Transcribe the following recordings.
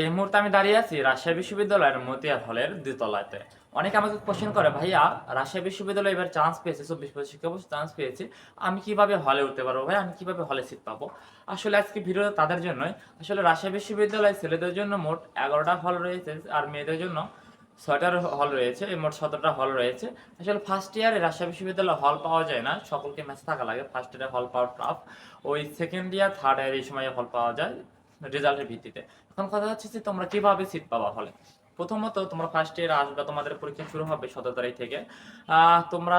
এই মুহূর্তে আমি দাঁড়িয়ে আছি রাজশাহী বিশ্ববিদ্যালয়ের মতিয়ার হলের দ্বিতলাতে। অনেকে আমাকে কোশ্চেন করে, ভাইয়া, রাজশাহী বিশ্ববিদ্যালয়ে এবার চান্স পেয়েছে, চব্বিশ পঁচিশ শিক্ষাবর্ষ চান্স পেয়েছি, আমি কীভাবে হলে উঠতে পারব? ভাই আমি কীভাবে হলে সিট পাবো? আসলে আজকে ভিডিও তাদের জন্যই। আসলে রাজশাহী বিশ্ববিদ্যালয়ে ছেলেদের জন্য মোট এগারোটা হল রয়েছে আর মেয়েদের জন্য ছয়টার হল রয়েছে, এই মোট সতেরোটা হল রয়েছে। আসলে ফার্স্ট ইয়ারে রাজশাহী বিশ্ববিদ্যালয়ে হল পাওয়া যায় না, সকলকে ম্যাচ থাকা লাগে ফার্স্ট ইয়ারে হল পাওয়ার টাফ ওই সেকেন্ড ইয়ার থার্ড ইয়ার এই সময় হল পাওয়া যায়। রেজাল্টের ভিত্তিতে। এখন কথা হচ্ছে যে তোমরা কীভাবে সিট পাবা হলে প্রথমত তোমরা ফার্স্ট ইয়ার আসবে, তোমাদের পরীক্ষা শুরু হবে সতেরো তারিখ থেকে। তোমরা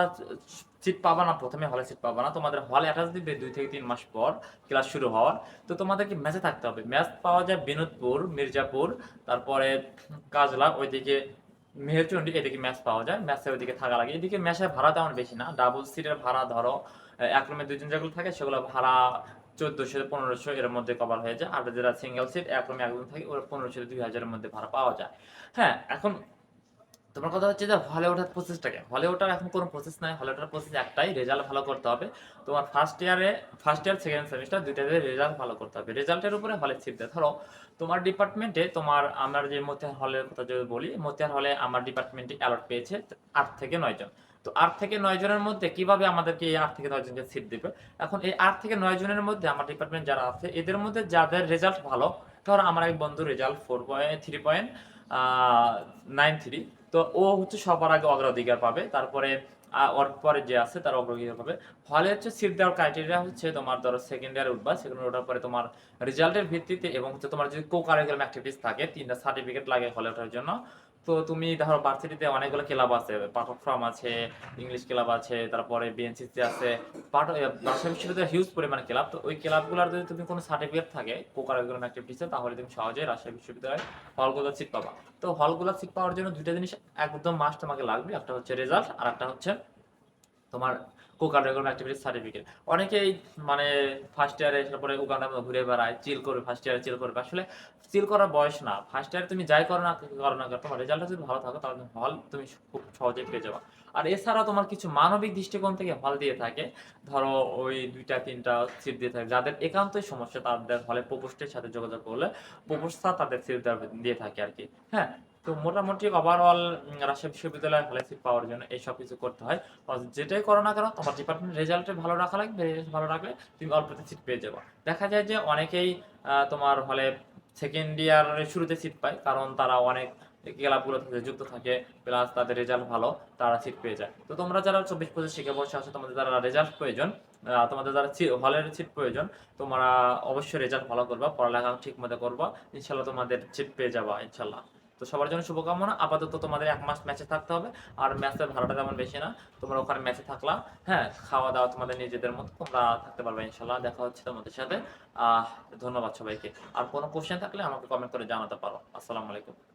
সিট পাবা না, প্রথমে হলে সিট পাবা না। তোমাদের হলে অ্যাটাচ দিবে দুই থেকে তিন মাস পর ক্লাস শুরু হওয়ার। তো তোমাদেরকে ম্যাচে থাকতে হবে। ম্যাচ পাওয়া যায় বিনোদপুর, মির্জাপুর, তারপরে কাজলা, ওইদিকে মেহেরচন্ডী, এদিকে ম্যাচ পাওয়া যায়। ম্যাচে ওইদিকে থাকা লাগে এদিকে ম্যাচের ভাড়া তেমন বেশি না। ডাবল সিটের ভাড়া ধরো এক রুমে দুজন যেগুলো থাকে সেগুলো ভাড়া চোদ্দশো পনেরোশো এর মধ্যে কভার হয়ে যায়। আর যারা সিঙ্গেল সিট এক রুমে থাকে, ওরা পনেরোশো দুই হাজারের মধ্যে ভাড়া পাওয়া যায়। হ্যাঁ এখন তোমার কথা হচ্ছে যে হলে ওঠার প্রসেসটাকে হলে ওঠার এখন কোনো প্রসেস নাই। হলে ওঠার প্রসেস একটাই রেজাল্ট ভালো করতে হবে। তোমার ফার্স্ট ইয়ারে ফার্স্ট ইয়ার সেকেন্ড সেমিস্টার দুইটাতে রেজাল্ট ভালো করতে হবে। রেজাল্টের উপরে হলে সিট দেয়। ধরো, তোমার ডিপার্টমেন্টে তোমার আমার যে মতিয়ার হলের কথা যদি বলি মতিয়ার হলে আমার ডিপার্টমেন্টে অ্যালট পেয়েছে আট থেকে নয় জন তো আট থেকে নয় জনের মধ্যে কীভাবে আমাদেরকে এই আট থেকে নয় জনকে সিট দিবে? এখন এই আট থেকে নয় জনের মধ্যে আমার ডিপার্টমেন্ট যারা আছে, এদের মধ্যে যাদের রেজাল্ট ভালো, ধরো আমার এক বন্ধু result four point three point nine three তো ও হচ্ছে সবার আগে অগ্রাধিকার পাবে, তারপরে ওর পরে যে আছে তার অগ্রাধিকার পাবে। ফলে হচ্ছে সিট দেওয়ার ক্রাইটেরিয়া হচ্ছে তোমার ধরো সেকেন্ড ইয়ারে উঠবা সেকেন্ড ইয়ার ওঠার পরে তোমার রেজাল্টের ভিত্তিতে এবং হচ্ছে তোমার যদি কো কারিকুলাম অ্যাক্টিভিটিস থাকে, তিনটা সার্টিফিকেট লাগে হলে ওঠার জন্য তো তুমি ধরো ভার্সিটিতে অনেকগুলো ক্লাব আছে, পাঠক ফ্রম আছে ইংলিশ ক্লাব আছে, তারপরে বিএনসিসি আছে রাজশাহী বিশ্ববিদ্যালয়ে হিউজ পরিমাণে ক্লাব তো ওই ক্লাবগুলোর যদি তুমি কোনো সার্টিফিকেট থাকে কো কারিকুলাম অ্যাক্টিভিটিসে তাহলে তুমি সহজেই রাজশাহী বিশ্ববিদ্যালয়ে হলগুলো সিট পাবা। তো হলগুলো সিট পাওয়ার জন্য দুইটা জিনিস একদম মাস্ট তোমাকে লাগবে, একটা হচ্ছে রেজাল্ট আর একটা হচ্ছে তোমার অ্যাক্টিভিটি সার্টিফিকেট অনেকেই মানে ফার্স্ট ইয়ারে তারপরে উগান্ডার ঘুরে বেড়ায় চিল করবে ফার্স্ট ইয়ারে চিল করবে। আসলে চিল করার বয়স না। ফার্স্ট ইয়ারে তুমি যাই করো না করো না তোমার রেজাল্টটা যদি ভালো তাহলে হল তুমি খুব সহজেই পেয়ে যাবে। আর এছাড়া তোমার কিছু মানবিক দৃষ্টিকোণ থেকে হল দিয়ে থাকে। ধরো ওই দুইটা, তিনটা সিট দিয়ে থাকে। যাদের একান্তই সমস্যা, তাদের হলে প্রপোস্টের সাথে যোগাযোগ করলে প্রপোস্টটা তাদের সিট দিয়ে থাকে আর কি। হ্যাঁ? তো মোটামুটি ওভারঅল রাজশাহী বিশ্ববিদ্যালয়ে হলে সিট পাওয়ার জন্য এই সব কিছু করতে হয়। যেটাই করো না কেন, তোমার ডিপার্টমেন্ট রেজাল্টে ভালো রাখা লাগবে ভালো রাখলে তুমি অল্পতে সিট পেয়ে যাব। দেখা যায় যে অনেকেই তোমার হলে সেকেন্ড ইয়ারের শুরুতে সিট পায়, কারণ তারা অনেক ক্লাবগুলো সাথে যুক্ত থাকে প্লাস তাদের রেজাল্ট ভালো, তারা সিট পেয়ে যায়। তো তোমরা যারা চব্বিশ পঁচিশ শিখে বসে আছে, তোমাদের যারা রেজাল্ট প্রয়োজন তোমাদের যারা হলের সিট প্রয়োজন, তোমরা অবশ্যই রেজাল্ট ভালো করবা পড়ালেখা ঠিক মতো করবা, ইনশাল্লাহ তোমাদের সিট পেয়ে যাবা, ইনশাল্লাহ। তো সবার জন্য শুভকামনা। আপাতত তোমাদের এক মাস ম্যাচে থাকতে হবে। আর ম্যাচের ভাড়াটা তেমন বেশি না। তোমরা ওখানে ম্যাচে থাকলা। হ্যাঁ খাওয়া দাওয়া তোমাদের নিজেদের মতো। তোমরা থাকতে পারবে ইনশাল্লাহ দেখা হচ্ছে তোমাদের সাথে। আহ, ধন্যবাদ সবাইকে। আর কোনো কোশ্চেন থাকলে আমাকে কমেন্ট করে জানাতে পারো। আসসালামু আলাইকুম।